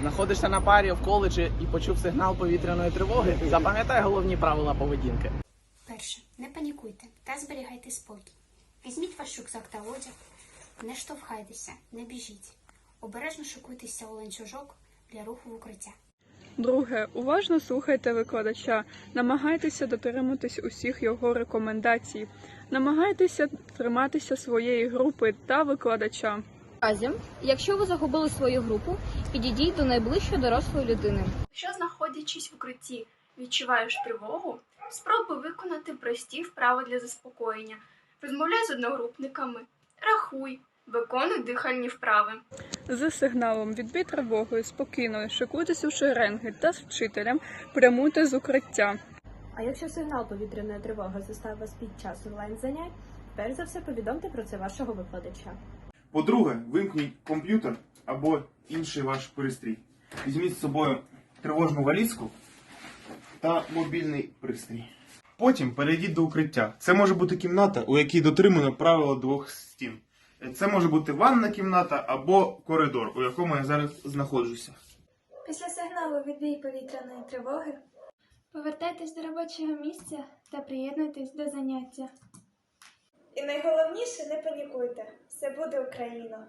знаходишся на парі в коледжі і почув сигнал повітряної тривоги, запам'ятай головні правила поведінки. Перше, не панікуйте та зберігайте спокій. Візьміть ваш рюкзак та одяг, не штовхайтеся, не біжіть. Обережно шикуйтеся у ланцюжок для руху в укриття. Друге, уважно слухайте викладача, намагайтеся дотримуватись усіх його рекомендацій, намагайтеся триматися своєї групи та викладача. Разі, якщо ви загубили свою групу, підійдіть до найближчої дорослої людини. Якщо, знаходячись в укритті, відчуваєш тривогу, спробуй виконати прості вправи для заспокоєння. Розмовляй з одногрупниками, рахуй, виконуй дихальні вправи. За сигналом відбій тривогою спокійно шикуйтесь у шеренги та з вчителем прямуйте з укриття. А якщо сигнал повітряної тривоги застав вас під час онлайн занять, перш за все повідомте про це вашого викладача. По-друге, вимкніть комп'ютер або інший ваш пристрій. Візьміть з собою тривожну валізку та мобільний пристрій. Потім перейдіть до укриття. Це може бути кімната, у якій дотримано правило двох стін. Це може бути ванна кімната або коридор, у якому я зараз знаходжуся. Після сигналу відбій повітряної тривоги повертайтесь до робочого місця та приєднуйтесь до заняття. І найголовніше не панікуйте, все буде Україна.